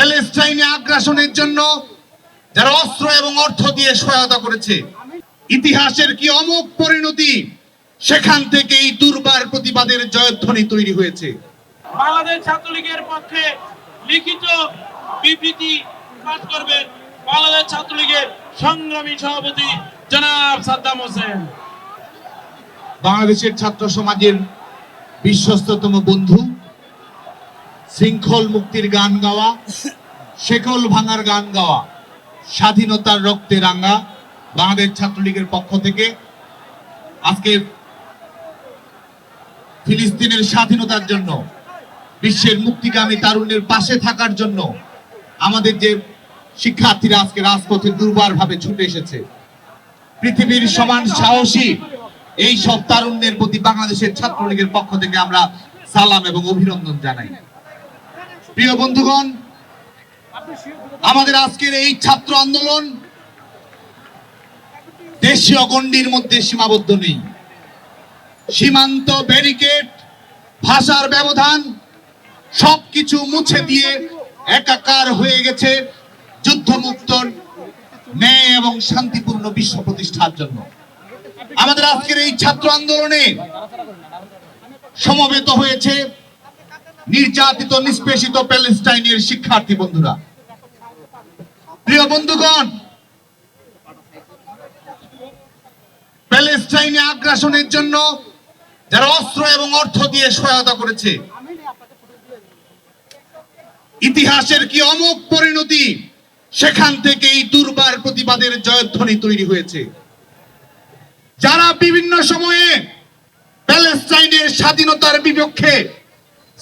প্যালেস্টাইনে আগ্রাসনের জন্য যারা অস্ত্র এবং অর্থ দিয়ে সহায়তা করেছে ইতিহাসের কি অমোঘ পরিণতি সেখান থেকে এই দুর্বার প্রতিবাদের জয়ধ্বনি তৈরি হয়েছে। বাংলাদেশ ছাত্রলীগের পক্ষে লিখিত বিবৃতি পাঠ করবেন বাংলাদেশ ছাত্রলীগের সংগ্রামী সভাপতি জনাব সাদ্দাম হোসেন। বাংলাদেশের ছাত্র সমাজের বিশ্বস্ততম বন্ধু শৃঙ্খল মুক্তির গান গাওয়া, শেকল ভাঙার গান গাওয়া, স্বাধীনতার রক্তে রাঙ্গা বাংলাদেশ ছাত্রলীগের পক্ষ থেকে আজকে ফিলিস্তিনের স্বাধীনতার জন্য, বিশ্বের মুক্তিগামী তারুণ্যের পাশে থাকার জন্য আমাদের যে শিক্ষার্থীরা আজকে রাজপথে দুর্বার ভাবে ছুটে এসেছে, পৃথিবীর সমান সাহসী এই সব তারুণ্যের প্রতি বাংলাদেশের ছাত্রলীগের পক্ষ থেকে আমরা সালাম এবং অভিনন্দন জানাই। প্রিয় বন্ধুগণ, আমাদের আজকের এই ছাত্র আন্দোলন দেশীয় গণ্ডির মধ্যে সীমাবদ্ধ নেই। সীমান্ত ব্যারিকেড ভাষার ব্যবধান, সবকিছু মুছে দিয়ে একাকার হয়ে গেছে যুদ্ধমুক্ত ন্যায় এবং শান্তিপূর্ণ বিশ্ব প্রতিষ্ঠার জন্য। আমাদের আজকের এই ছাত্র আন্দোলনে সমবেত হয়েছে নির্যাতিত, নিষ্পেষিত প্যালেস্টাইনের শিক্ষার্থী বন্ধুরা। প্রিয় বন্ধুগণ, প্যালেস্টাইনে আগ্রাসনের জন্য যারা অস্ত্র এবং অর্থ দিয়ে সহায়তা করেছে, ইতিহাসের কি অমোঘ পরিণতি, সেখান থেকে এই দুর্বার প্রতিবাদের জয়ধ্বনি তৈরি হয়েছে। যারা বিভিন্ন সময়ে প্যালেস্টাইনের স্বাধীনতার বিপক্ষে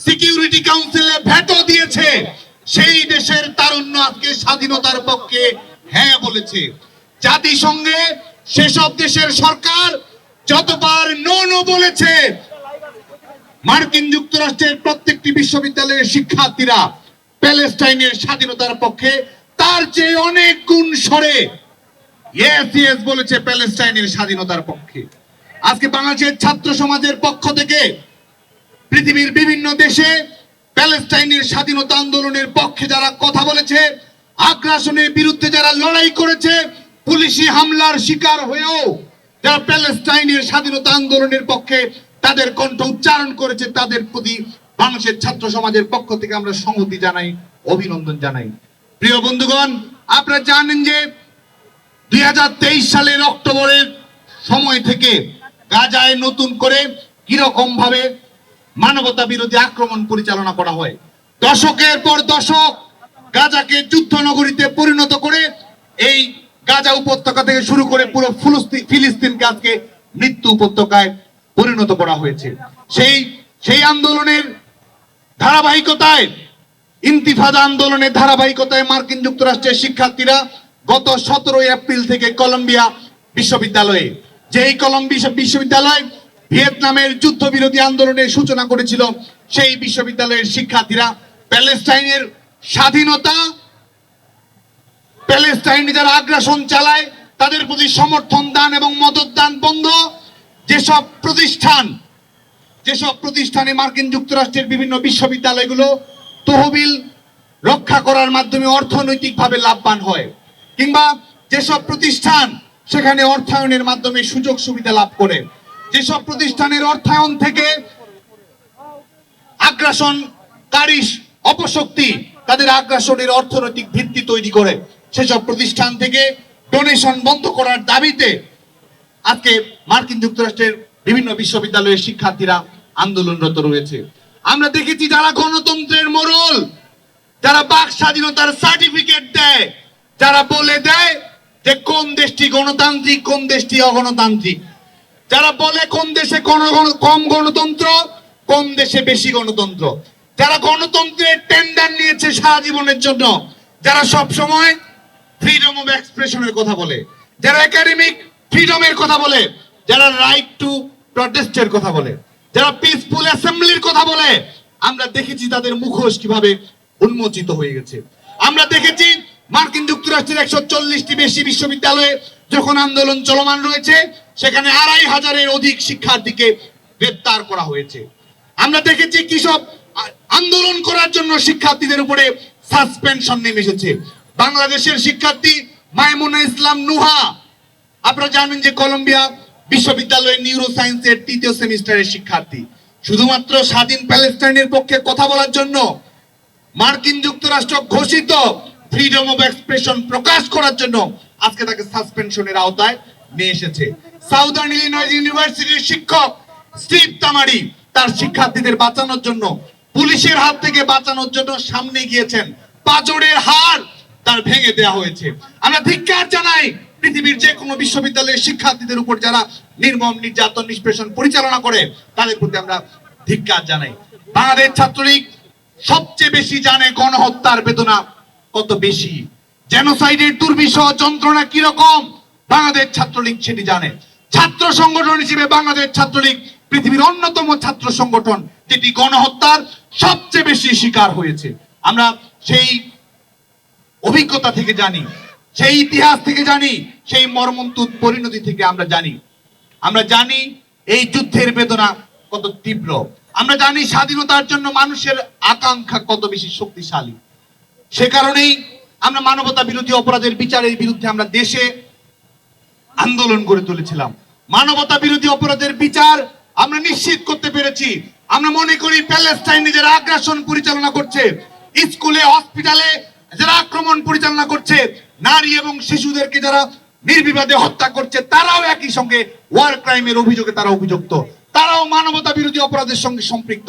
সিকিউরিটি কাউন্সিলে ভেটো দিয়েছে। সেই দেশের তারুণ্য আজকে স্বাধীনতার পক্ষে হ্যাঁ বলেছে। জাতিসংঘে সেসব দেশের সরকার যতবার নো নো বলেছে, মার্কিন যুক্তরাষ্ট্রের প্রত্যেকটি বিশ্ববিদ্যালয়ের শিক্ষার্থীরা প্যালেস্টাইনের স্বাধীনতার পক্ষে তার চেয়ে অনেক গুণ সরে। ইয়েস ইয়েস বলেছে প্যালেস্টাইনের স্বাধীনতার পক্ষে। আজকে বাংলাদেশের ছাত্র সমাজের পক্ষ থেকে পৃথিবীর বিভিন্ন দেশে প্যালেস্টাইনের স্বাধীনতা আন্দোলনের পক্ষে যারা কথা বলেছে, আগ্রাসনের বিরুদ্ধে যারা লড়াই করেছে, পুলিশি হামলার শিকার হয়েও যারা প্যালেস্টাইনের স্বাধীনতা আন্দোলনের পক্ষে তাদের কণ্ঠ উচ্চারণ করেছে, তাদের প্রতি বাংলাদেশের ছাত্র সমাজের পক্ষ থেকে আমরা সংহতি জানাই, অভিনন্দন জানাই। প্রিয় বন্ধুগণ, আপনারা জানেন যে দুই হাজার তেইশ সালের অক্টোবরের সময় থেকে গাজায় নতুন করে কীরকম ভাবে মানবতা বিরোধী আক্রমণ পরিচালনা করা হয়। দশকের পর দশক গাজাকে যুদ্ধ নগরীতে পরিণত করে এই গাজা উপত্যকা থেকে শুরু করে পুরো ফিলিস্তিন ফিলিস্তিনকে আজকে মৃত্যু উপত্যকায় পরিণত করা হয়েছে। সেই সেই আন্দোলনের ধারাবাহিকতায়, ইন্তিফাদা আন্দোলনের ধারাবাহিকতায় মার্কিন যুক্তরাষ্ট্রের শিক্ষার্থীরা গত সতেরোই এপ্রিল থেকে কলম্বিয়া বিশ্ববিদ্যালয়ে যেই কলম্বিয়া বিশ্ববিদ্যালয় ভিয়েতনামের যুদ্ধবিরোধী আন্দোলনের সূচনা করেছিল সেই বিশ্ববিদ্যালয়ের শিক্ষার্থীরা। প্যালেস্টাইনের স্বাধীনতা, প্যালেস্টাইনে যারা আগ্রাসন চালায়, তাদের প্রতি সমর্থন, দান এবং মদত দান বন্ধ। যেসব প্রতিষ্ঠান, যেসব প্রতিষ্ঠানে মার্কিন যুক্তরাষ্ট্রের বিভিন্ন বিশ্ববিদ্যালয়গুলো তহবিল রক্ষা করার মাধ্যমে অর্থনৈতিকভাবে লাভবান হয়, কিংবা যেসব প্রতিষ্ঠান সেখানে অর্থায়নের মাধ্যমে সুযোগ সুবিধা লাভ করে। যেসব প্রতিষ্ঠানের অর্থায়ন থেকে আগ্রাসনকারী অপশক্তি তাদের আগ্রাসনের অর্থনৈতিক ভিত্তি তৈরি করে, সেসব প্রতিষ্ঠান থেকে ডোনেশন বন্ধ করার দাবিতে আজকে মার্কিন যুক্তরাষ্ট্রের বিভিন্ন বিশ্ববিদ্যালয়ের শিক্ষার্থীরা আন্দোলনরত রয়েছে। আমরা দেখেছি যারা গণতন্ত্রের মোড়ল, যারা বাক স্বাধীনতার সার্টিফিকেট দেয়, যারা বলে দেয় যে কোন দেশটি গণতান্ত্রিক, কোন দেশটি অগণতান্ত্রিক। যারা বলে কোন দেশে কম গণতন্ত্র, কোন দেশে বেশি গণতন্ত্র। যারা গণতন্ত্রের টেন্ডার নিয়েছে সারা জীবনের জন্য, যারা সব সময় ফ্রিডম অফ এক্সপ্রেশনের কথা বলে, যারা একাডেমিক ফ্রিডমের কথা বলে, যারা রাইট টু প্রটেস্টের কথা বলে, যারা পিসফুল অ্যাসেম্বলির কথা বলে, আমরা দেখেছি তাদের মুখোশ কীভাবে উন্মোচিত হয়ে গেছে। আমরা দেখেছি মার্কিন যুক্তরাষ্ট্রের একশো চল্লিশটি বেশি বিশ্ববিদ্যালয়ে যখন আন্দোলন চলমান রয়েছে সেখানে আড়াই হাজারের অধিক শিক্ষার্থীকে গ্রেপ্তার করা হয়েছে। আমরা দেখেছি কিসব আন্দোলন করার জন্য শিক্ষার্থীদের উপরে সাসপেনশন নেমে এসেছে। বাংলাদেশের শিক্ষার্থী মাইমুনা ইসলাম নুহা, আপনারা জানেন যে কলম্বিয়া বিশ্ববিদ্যালয়ের নিউরো সায়েন্সের তৃতীয় সেমিস্টারের শিক্ষার্থী। শুধুমাত্র স্বাধীন প্যালেস্টাইনের পক্ষে কথা বলার জন্য মার্কিন যুক্তরাষ্ট্র ঘোষিত ফ্রিডম অফ এক্সপ্রেশন প্রকাশ করার জন্য আজকে তাকে সাসপেনশনের আওতায় নিয়ে এসেছে। সাউদার্ন ইউনিভার্সিটির শিক্ষক স্টিভ তামারি তার শিক্ষার্থীদের বাঁচানোর জন্য, পুলিশের হাত থেকে বাঁচানোর জন্য সামনে গিয়েছেন। পাজরের হার তার ভেঙে দেওয়া হয়েছে। আমরা ধিক্কার জানাই পৃথিবীর যে কোনো বিশ্ববিদ্যালয়ের শিক্ষার্থীদের উপর যারা নির্মম, নির্যাতন, নিষ্পেষণ পরিচালনা করে, তাদের প্রতি আমরা ধিক্কার জানাই। বাংলাদেশ ছাত্রলীগ সবচেয়ে বেশি জানে গণহত্যার বেদনা কত বেশি? জেনোসাইডের দুর্বিষহ যন্ত্রণা কীরকম? বাংলাদেশ ছাত্রলীগ সেটি জানে। ছাত্র সংগঠন হিসেবে বাংলাদেশ ছাত্রলীগ পৃথিবীর অন্যতম ছাত্র সংগঠন। যেটি গণহত্যার সবচেয়ে বেশি শিকার হয়েছে। আমরা সেই অভিজ্ঞতা থেকে জানি, সেই ইতিহাস থেকে জানি, সেই মর্মন্তুদ পরিণতি থেকে আমরা জানি। আমরা জানি এই যুদ্ধের বেদনা কত তীব্র। আমরা জানি স্বাধীনতার জন্য মানুষের আকাঙ্ক্ষা কত বেশি শক্তিশালী। সে কারণেই আমরা মানবতা বিরোধী অপরাধের বিচারের বিরুদ্ধে আমরা দেশে আন্দোলন গড়ে তুলেছিলাম। মানবতা বিরোধী অপরাধের বিচার আমরা নিশ্চিত করতে পেরেছি। আমরা মনে করি প্যালেস্টাইনে যারা আগ্রাসন পরিচালনা করছে। স্কুলে, হসপিটালে যারা আক্রমণ পরিচালনা করছে, নারী এবং শিশুদেরকে যারা নির্বিবাদে হত্যা করছে, তারাও একই সঙ্গে ওয়ার ক্রাইমের অভিযোগে তারা অভিযুক্ত। তারাও মানবতা বিরোধী অপরাধের সঙ্গে সম্পৃক্ত।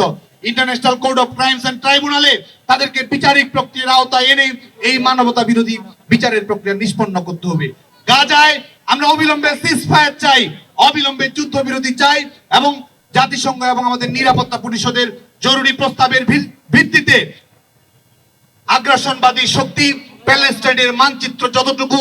International code of crimes and ট্রাইব্যুনালে তাদেরকে বিচারিক প্রক্রিয়ার আওতায় এনে এই মানবতা বিরোধী বিচারের প্রক্রিয়া নিষ্পন্ন করতে হবে। গাজায় আমরা অবিলম্বে সিজফায়ার চাই, অবিলম্বে যুদ্ধ বিরতি চাই এবং জাতিসংঘ এবং আমাদের নিরাপত্তা পরিষদের জরুরি প্রস্তাবের ভিত্তিতে আগ্রাসনবাদী শক্তি প্যালেস্টাইনের মানচিত্র যতটুকু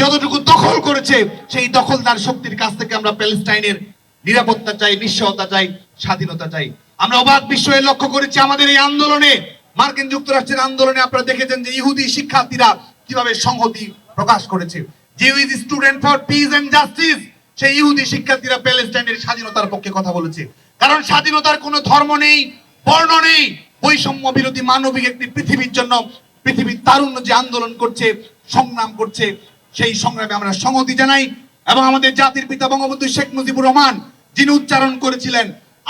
যতটুকু দখল করেছে, সেই দখলদার শক্তির কাছ থেকে আমরা প্যালেস্টাইনের নিরাপত্তা চাই নিশ্চয়তা চাই, স্বাধীনতা চাই। আমরা অবাক বিস্ময়ে লক্ষ্য করেছি আমাদের এই আন্দোলনে, মার্কিন যুক্তরাষ্ট্রের আন্দোলনে আপনারা দেখেছেন যে ইহুদি শিক্ষার্থীরা কীভাবে সংহতি প্রকাশ করেছে। যে is student for peace and justice সেই ইহুদি শিক্ষার্থীরা প্যালেস্টাইনের স্বাধীনতার পক্ষে কথা বলেছে। কারণ স্বাধীনতার কোনো ধর্ম নেই, বর্ণ নেই, বৈষম্য বিরোধী মানবিক একটি পৃথিবীর জন্য পৃথিবীর তারুণ্য যে আন্দোলন করছে, সংগ্রাম করছে, সেই সংগ্রামে আমরা সংহতি জানাই এবং আমাদের জাতির পিতা বঙ্গবন্ধু শেখ মুজিবুর রহমান, যিনি উচ্চারণ করেছিলেন,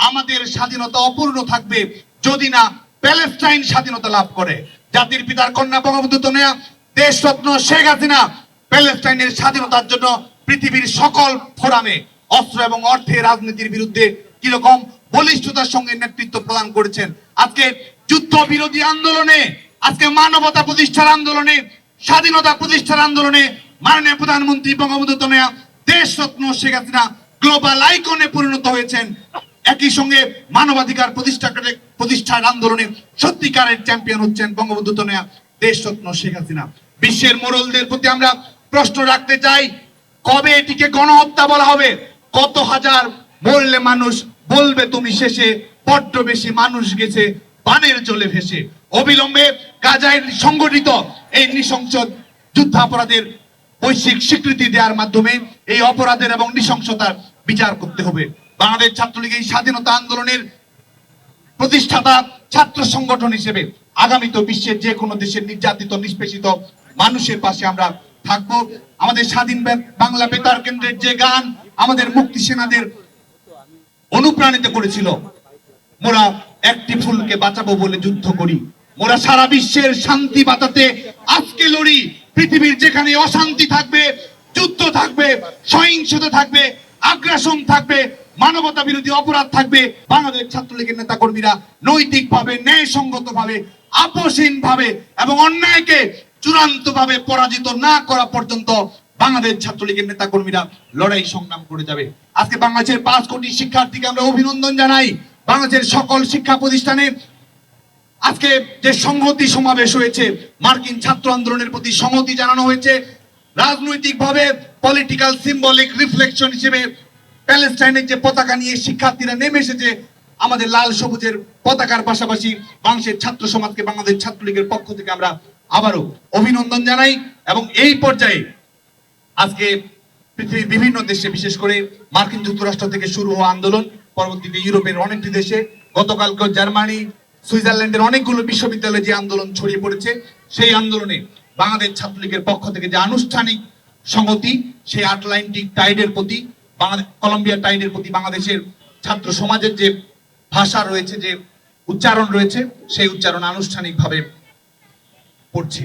আমাদের স্বাধীনতা অপূর্ণ থাকবে যদি না প্যালেস্টাইন স্বাধীনতা লাভ করে। জাতির পিতার কন্যা বঙ্গবন্ধু তনয়া দেশরত্ন শেখ হাসিনা প্যালেস্টাইনের স্বাধীনতার জন্য পৃথিবীর সকল ফোরামে অস্ত্র এবং অর্থের রাজনীতির বিরুদ্ধে কীরকম বলিষ্ঠতার সঙ্গে নেতৃত্ব প্রদান করেছেন। আজকে যুদ্ধ বিরোধী আন্দোলনে, আজকে মানবতা প্রতিষ্ঠার আন্দোলনে, স্বাধীনতা প্রতিষ্ঠার আন্দোলনে মাননীয় প্রধানমন্ত্রী বঙ্গবন্ধু তনয়া দেশরত্ন শেখ হাসিনা গ্লোবাল আইকনে পরিণত হয়েছেন। একই সঙ্গে মানবাধিকার প্রতিষ্ঠা প্রতিষ্ঠার আন্দোলনে সত্যিকারের চ্যাম্পিয়ন হচ্ছেন বঙ্গবন্ধু তনয়া দেশরত্ন শেখ হাসিনা। বিশ্বের মোরলদের প্রতি আমরা প্রশ্ন রাখতে চাই, কবে এটিকে গণহত্যা বলা হবে? কত হাজার মরলে মানুষ বলবে তুমি শেষে, বড্ড বেশি মানুষ গেছে, বানের জলে ভেসে। অবিলম্বে গাজায় সংগঠিত এই নৃশংস যুদ্ধাপরাধের বৈশ্বিক স্বীকৃতি দেওয়ার মাধ্যমে এই অপরাধের এবং নৃশংসতার বিচার করতে হবে। বাংলাদেশ ছাত্রলীগ এই স্বাধীনতা আন্দোলনের প্রতিষ্ঠাতা ছাত্র সংগঠন হিসেবে আগামীতে বিশ্বের যে কোনো দেশের নির্যাতিত, নিষ্পেষিত মানুষের পাশে আমরা থাকব। আমাদের স্বাধীন বাংলা বেতার কেন্দ্রের যে গান আমাদের মুক্তি সেনাদের অনুপ্রাণিত করেছিল। মোরা একটি ফুলকে বাঁচাবো বলে যুদ্ধ করি। মোরা সারা বিশ্বের শান্তি বাঁচাতে আজকে লড়ি। পৃথিবীর যেখানে অশান্তি থাকবে, যুদ্ধ থাকবে, সহিংসতা থাকবে, আগ্রাসন থাকবে, মানবতা বিরোধী অপরাধ থাকবে বাংলাদেশ ছাত্রলীগের নেতা কর্মীরা নৈতিক ভাবে ন্যায়সঙ্গত ভাবে আপোষহীন ভাবে এবং অন্যায়কে চূড়ান্ত ভাবে পরাজিত না করা পর্যন্ত বাংলাদেশ ছাত্রলীগের নেতা কর্মীরা লড়াই সংগ্রাম করে যাবে। আজকে বাংলাদেশের পাঁচ কোটি শিক্ষার্থীকে আমরা অভিনন্দন জানাই। বাংলাদেশের সকল শিক্ষা প্রতিষ্ঠানে আজকে যে সংহতি সমাবেশ হয়েছে, মার্কিন ছাত্র আন্দোলনের প্রতি সংহতি জানানো হয়েছে। রাজনৈতিকভাবে পলিটিক্যাল সিম্বলিক রিফ্লেকশন হিসেবে প্যালেস্টাইনের যে পতাকা নিয়ে শিক্ষার্থীরা নেমে এসেছে, আমাদের লাল সবুজের পতাকার পাশাপাশি বাংলাদেশের ছাত্র সমাজকে বাংলাদেশ ছাত্রলীগের পক্ষ থেকে আমরা আবারও অভিনন্দন জানাই এবং এই পর্যায়ে আজকে পৃথিবীর বিভিন্ন দেশে, বিশেষ করে মার্কিন যুক্তরাষ্ট্র থেকে শুরু হওয়া আন্দোলন, পরবর্তীতে ইউরোপের অনেকটি দেশে গতকালকে জার্মানি, সুইজারল্যান্ডের অনেকগুলো বিশ্ববিদ্যালয়ে যে আন্দোলন ছড়িয়ে পড়েছে, সেই আন্দোলনে বাংলাদেশ ছাত্রলীগের পক্ষ থেকে যে আনুষ্ঠানিক সংহতি, সেই আটলান্টিক টাইডের প্রতি কলম্বিয়া টাইডের প্রতি বাংলাদেশের ছাত্র সমাজের যে ভাষা রয়েছে, যে উচ্চারণ রয়েছে, সেই উচ্চারণ আনুষ্ঠানিকভাবে পড়ছি।